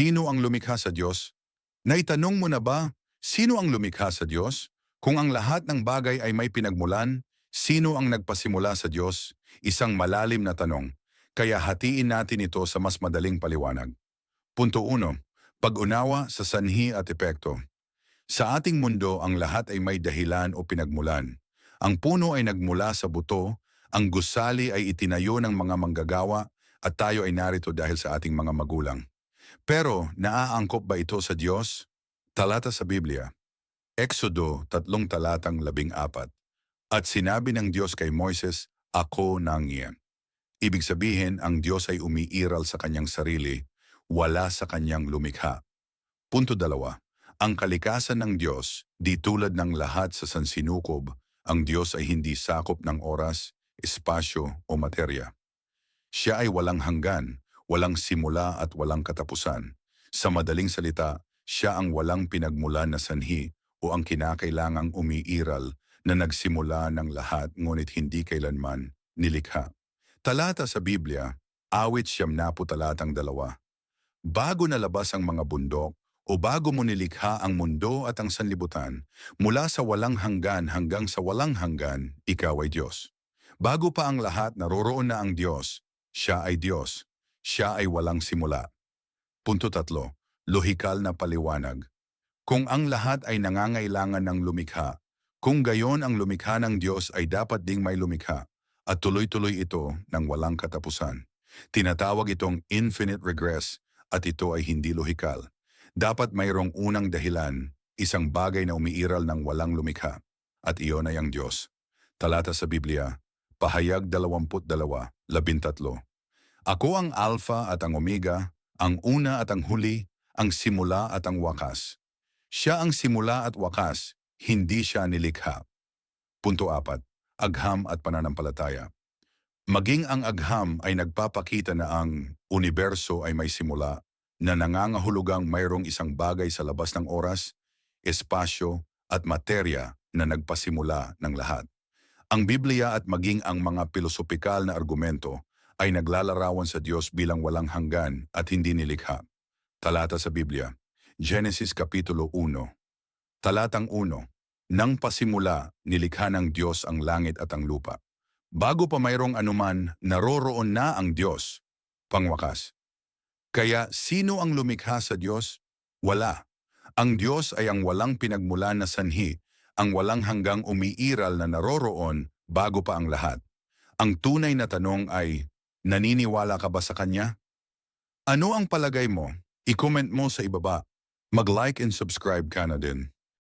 Sino ang lumikha sa Diyos? Naitanong mo na ba, sino ang lumikha sa Diyos? Kung ang lahat ng bagay ay may pinagmulan, sino ang nagpasimula sa Diyos? Isang malalim na tanong. Kaya hatiin natin ito sa mas madaling paliwanag. Punto 1. Pag-unawa sa sanhi at epekto. Sa ating mundo, ang lahat ay may dahilan o pinagmulan. Ang puno ay nagmula sa buto, ang gusali ay itinayo ng mga manggagawa, at tayo ay narito dahil sa ating mga magulang. Pero naaangkop ba ito sa Diyos? Talata sa Biblia. Exodo, tatlong talatang labing apat. At sinabi ng Diyos kay Moises, Ako nang iyan. Ibig sabihin, ang Diyos ay umiiral sa kanyang sarili, wala sa kanyang lumikha. Punto dalawa. Ang kalikasan ng Diyos, di tulad ng lahat sa sansinukob, ang Diyos ay hindi sakop ng oras, espasyo o materya. Siya ay walang hanggan, walang simula at walang katapusan. Sa madaling salita, siya ang walang pinagmulan na sanhi o ang kinakailangang umiiral na nagsimula ng lahat ngunit hindi kailanman nilikha. Talata sa Biblia, awit siyam na po talatang dalawa. Bago nalabas ang mga bundok o bago mo nilikha ang mundo at ang sanlibutan, mula sa walang hanggan hanggang sa walang hanggan, ikaw ay Diyos. Bago pa ang lahat naroroon na ang Diyos, siya ay Diyos. Siya ay walang simula. Punto tatlo, lohikal na paliwanag. Kung ang lahat ay nangangailangan ng lumikha, kung gayon ang lumikha ng Diyos ay dapat ding may lumikha, at tuloy-tuloy ito ng walang katapusan. Tinatawag itong infinite regress at ito ay hindi lohikal. Dapat mayroong unang dahilan, isang bagay na umiiral ng walang lumikha, at iyon ay ang Diyos. Talata sa Biblia, Pahayag 22, 13. Ako ang Alpha at ang Omega, ang una at ang huli, ang simula at ang wakas. Siya ang simula at wakas, hindi siya nilikha. Punto 4. Agham at pananampalataya. Maging ang agham ay nagpapakita na ang universo ay may simula na nangangahulugang mayroong isang bagay sa labas ng oras, espasyo at materya na nagpasimula ng lahat. Ang Biblia at maging ang mga pilosopikal na argumento ay naglalarawan sa Diyos bilang walang hanggan at hindi nilikha. Talata sa Biblia, Genesis Kapitulo 1. Talatang 1. Nang pasimula, nilikha ng Diyos ang langit at ang lupa. Bago pa mayroong anuman, naroroon na ang Diyos. Pangwakas. Kaya sino ang lumikha sa Diyos? Wala. Ang Diyos ay ang walang pinagmulan na sanhi, ang walang hanggang umiiral na naroroon bago pa ang lahat. Ang tunay na tanong ay, naniniwala ka ba sa Kanya? Ano ang palagay mo? I-comment mo sa ibaba. Mag-like and subscribe ka na din.